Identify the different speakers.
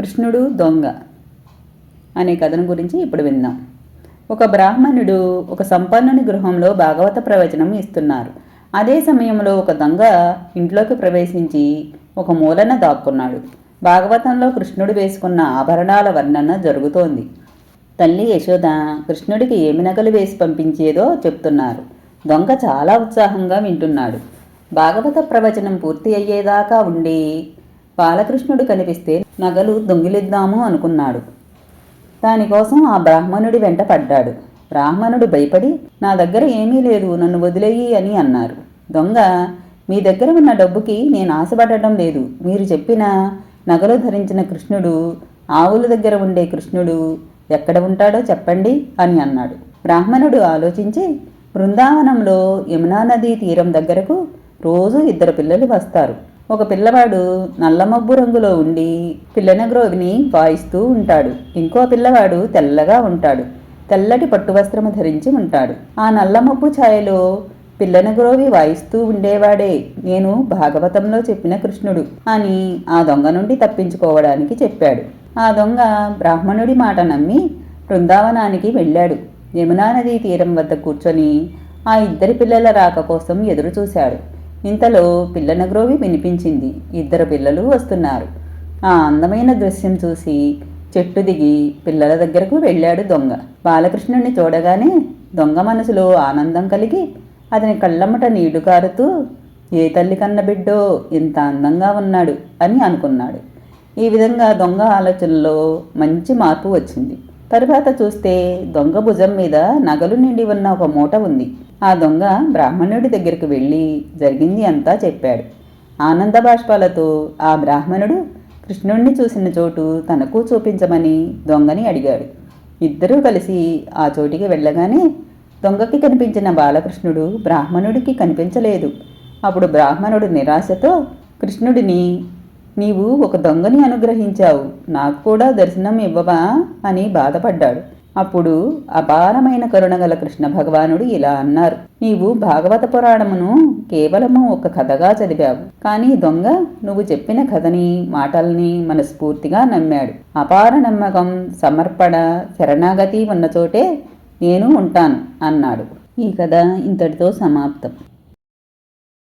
Speaker 1: కృష్ణుడు దొంగ అనే కథను గురించి ఇప్పుడు విందాం. ఒక బ్రాహ్మణుడు ఒక సంపన్నుని గృహంలో భాగవత ప్రవచనం ఇస్తున్నారు. అదే సమయంలో ఒక దొంగ ఇంట్లోకి ప్రవేశించి ఒక మూలన దాక్కున్నాడు. భాగవతంలో కృష్ణుడు వేసుకున్న ఆభరణాల వర్ణన జరుగుతోంది. తల్లి యశోద కృష్ణుడికి ఏమి నగలు వేసి పంపించేదో చెప్తున్నారు. దొంగ చాలా ఉత్సాహంగా వింటున్నాడు. భాగవత ప్రవచనం పూర్తి అయ్యేదాకా ఉండి బాలకృష్ణుడు కనిపిస్తే నగలు దొంగిలిద్దాము అనుకున్నాడు. దానికోసం ఆ బ్రాహ్మణుడి వెంట పడ్డాడు. బ్రాహ్మణుడు భయపడి నా దగ్గర ఏమీ లేదు నన్ను వదిలేయి అని అన్నారు. దొంగ మీ దగ్గర ఉన్న డబ్బుకి నేను ఆశపడటం లేదు. మీరు చెప్పిన నగలు ధరించిన కృష్ణుడు ఆవుల దగ్గర ఉండే కృష్ణుడు ఎక్కడ ఉంటాడో చెప్పండి అని అన్నాడు. బ్రాహ్మణుడు ఆలోచించి బృందావనంలో యమునా నదీ తీరం దగ్గరకు రోజు ఇద్దరు పిల్లలు వస్తారు. ఒక పిల్లవాడు నల్లమబ్బు రంగులో ఉండి పిల్లనగ్రోవిని వాయిస్తూ ఉంటాడు. ఇంకో పిల్లవాడు తెల్లగా ఉంటాడు. తెల్లటి పట్టు వస్త్రము ధరించి ఉంటాడు. ఆ నల్లమబ్బు ఛాయలో పిల్లనగ్రోవి వాయిస్తూ ఉండేవాడే. నేను భాగవతంలో చెప్పిన కృష్ణుడు అని ఆ దొంగ నుండి తప్పించుకోవడానికి చెప్పాడు. ఆ దొంగ బ్రాహ్మణుడి మాట నమ్మి బృందావనానికి వెళ్ళాడు. యమునా నదీ తీరం వద్ద కూర్చొని ఆ ఇద్దరి పిల్లల రాక కోసం ఎదురు చూశాడు ఇంతలో పిల్లనగ్రోవి వినిపించింది. ఇద్దరు పిల్లలు వస్తున్నారు. ఆ అందమైన దృశ్యం చూసి చెట్టు దిగి పిల్లల దగ్గరకు వెళ్ళాడు దొంగ. బాలకృష్ణుడిని చూడగానే దొంగ మనసులో ఆనందం కలిగి అతని కళ్ళమ్మట నీడు కారుతూ ఏ తల్లి కన్న బిడ్డో ఇంత అందంగా ఉన్నాడు అని అనుకున్నాడు. ఈ విధంగా దొంగ ఆలోచనలో మంచి మార్పు వచ్చింది. తరువాత చూస్తే దొంగ భుజం మీద నగలు నిండి ఉన్న ఒక మూట ఉంది. ఆ దొంగ బ్రాహ్మణుడి దగ్గరికి వెళ్ళి జరిగింది అంతా చెప్పాడు. ఆనంద బాష్పాలతో ఆ బ్రాహ్మణుడు కృష్ణుణ్ణి చూసిన చోటు తనకు చూపించమని దొంగని అడిగాడు. ఇద్దరూ కలిసి ఆ చోటికి వెళ్ళగానే దొంగకి కనిపించిన బాలకృష్ణుడు బ్రాహ్మణుడికి కనిపించలేదు. అప్పుడు బ్రాహ్మణుడు నిరాశతో కృష్ణుడిని నీవు ఒక దొంగని అనుగ్రహించావు. నాకు కూడా దర్శనం ఇవ్వవా? అని బాధపడ్డాడు. అప్పుడు అపారమైన కరుణగల కృష్ణ భగవానుడు ఇలా అన్నారు. నీవు భాగవత పురాణమును కేవలము ఒక కథగా చదివావు. కానీ దొంగ నువ్వు చెప్పిన కథని మాటల్ని మనస్ఫూర్తిగా నమ్మాడు. అపార నమ్మకం సమర్పణ శరణాగతి ఉన్న చోటే నేను ఉంటాను అన్నాడు. ఈ కథ ఇంతటితో సమాప్తం.